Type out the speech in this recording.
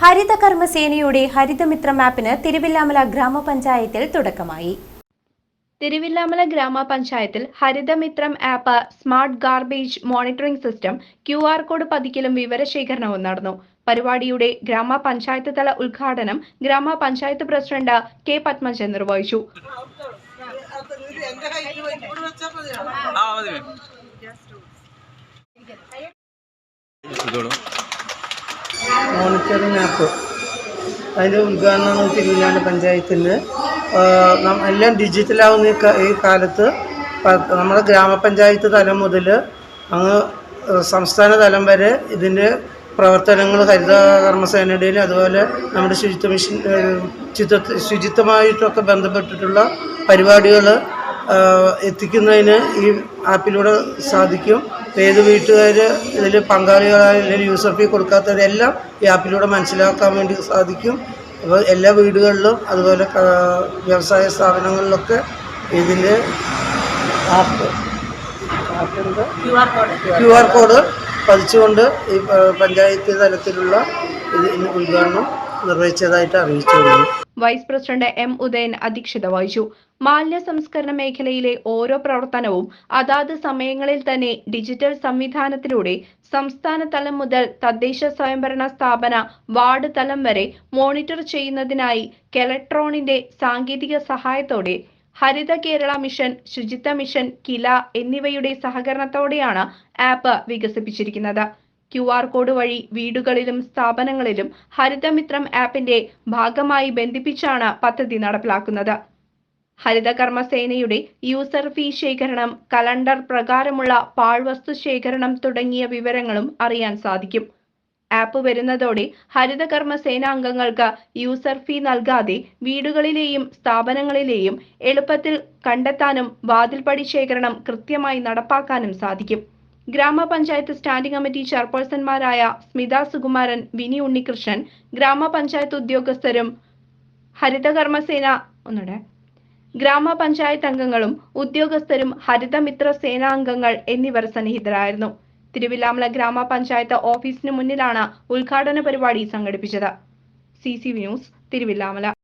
ഹരിത കർമ്മസേനയുടെ ഹരിതമിത്ര മാപ്പിന് തിരുവില്ലാമല ഗ്രാമപഞ്ചായത്തിൽ തുടക്കമായി തിരുവില്ലാമല ഗ്രാമപഞ്ചായത്തിൽ Harithamithram app smart garbage monitoring system Q R code പതിക്കലും വിവരശേഖരണവും നടന്നു പരിപാടിയുടെ ഗ്രാമപഞ്ചായത്ത് തല ഉദ്ഘാടനം ഗ്രാമപഞ്ചായത്ത് പ്രസിഡന്റ് കെ പത്മജൻ നിർവഹിച്ചു. ഇതോളൂ. മോണിറ്ററിംഗ് ആപ്പ് അതിന്റെ ഉദ്ഘാടനം തിരുവില്ലാണ്ട് പഞ്ചായത്തിന് എല്ലാം ഡിജിറ്റലാവുന്ന ഈ കാലത്ത് നമ്മുടെ ഗ്രാമപഞ്ചായത്ത് തലം മുതൽ അങ്ങ് സംസ്ഥാന തലം വരെ ഇതിന്റെ പ്രവർത്തനങ്ങൾ ഹരിത കർമ്മസേനയുടെയും അതുപോലെ നമ്മുടെ ശുചിത്വ മിഷൻ ശുചിത്വ ശുചിത്വമായിട്ടൊക്കെ ബന്ധപ്പെട്ടിട്ടുള്ള പരിപാടികൾ എത്തിക്കുന്നതിന് ഈ ആപ്പിലൂടെ സാധിക്കും. ഏത് വീട്ടുകാർ ഇതിൽ പങ്കാളികളായ അല്ലെങ്കിൽ യൂസർ ഫീ കൊടുക്കാത്തവരെല്ലാം ഈ ആപ്പിലൂടെ മനസ്സിലാക്കാൻ വേണ്ടി സാധിക്കും. അപ്പോൾ എല്ലാ വീടുകളിലും അതുപോലെ വ്യവസായ സ്ഥാപനങ്ങളിലൊക്കെ ഇതിന്റെ ആപ്പ് ക്യു ആർ കോഡ് പതിച്ചുകൊണ്ട് ഈ പഞ്ചായത്ത് തലത്തിലുള്ള ഇതിന് ഉദ്ഘാടനം നിർവഹിച്ചതായിട്ട് അറിയിച്ചു വൈസ് പ്രസിഡന്റ് എം ഉദയൻ അധ്യക്ഷത വഹിച്ചു. മാലിന്യ സംസ്കരണ മേഖലയിലെ ഓരോ പ്രവർത്തനവും അതാത് സമയങ്ങളിൽ തന്നെ ഡിജിറ്റൽ സംവിധാനത്തിലൂടെ സംസ്ഥാന തലം മുതൽ തദ്ദേശ സ്വയംഭരണ സ്ഥാപന വാർഡ് തലം വരെ മോണിറ്റർ ചെയ്യുന്നതിനായി കെലക്ട്രോണിന്റെ സാങ്കേതിക സഹായത്തോടെ ഹരിത കേരള മിഷൻ ശുചിത്വ മിഷൻ കില എന്നിവയുടെ സഹകരണത്തോടെയാണ് ആപ്പ് വികസിപ്പിച്ചിരിക്കുന്നത്. ക്യു ആർ കോഡ് വഴി വീടുകളിലും സ്ഥാപനങ്ങളിലും ഹരിതമിത്രം ആപ്പിന്റെ ഭാഗമായി ബന്ധിപ്പിച്ചാണ് പദ്ധതി നടപ്പിലാക്കുന്നത്. ഹരിതകർമ്മ സേനയുടെ യൂസർ ഫീ ശേഖരണം കലണ്ടർ പ്രകാരമുള്ള പാഴ്വസ്തു ശേഖരണം തുടങ്ങിയ വിവരങ്ങളും അറിയാൻ സാധിക്കും. ആപ്പ് വരുന്നതോടെ ഹരിതകർമ്മ സേനാംഗങ്ങൾക്ക് യൂസർ ഫീ നൽകാതെ വീടുകളിലെയും സ്ഥാപനങ്ങളിലെയും എളുപ്പത്തിൽ കണ്ടെത്താനും വാതിൽപ്പടി ശേഖരണം കൃത്യമായി നടപ്പാക്കാനും സാധിക്കും. ഗ്രാമപഞ്ചായത്ത് സ്റ്റാൻഡിംഗ് കമ്മിറ്റി ചെയർപേഴ്സൺമാരായ സ്മിത സുകുമാരൻ വിനി ഉണ്ണികൃഷ്ണൻ ഗ്രാമപഞ്ചായത്ത് ഉദ്യോഗസ്ഥരും ഹരിതകർമ്മസേന ഒന്നുടെ ഗ്രാമപഞ്ചായത്ത് അംഗങ്ങളും ഉദ്യോഗസ്ഥരും ഹരിതമിത്ര സേനാംഗങ്ങൾ എന്നിവർ സന്നിഹിതരായിരുന്നു. തിരുവില്ലാമല ഗ്രാമപഞ്ചായത്ത് ഓഫീസിന് മുന്നിലാണ് ഉദ്ഘാടന പരിപാടി സംഘടിപ്പിച്ചത്. C news Thiruvilwamala.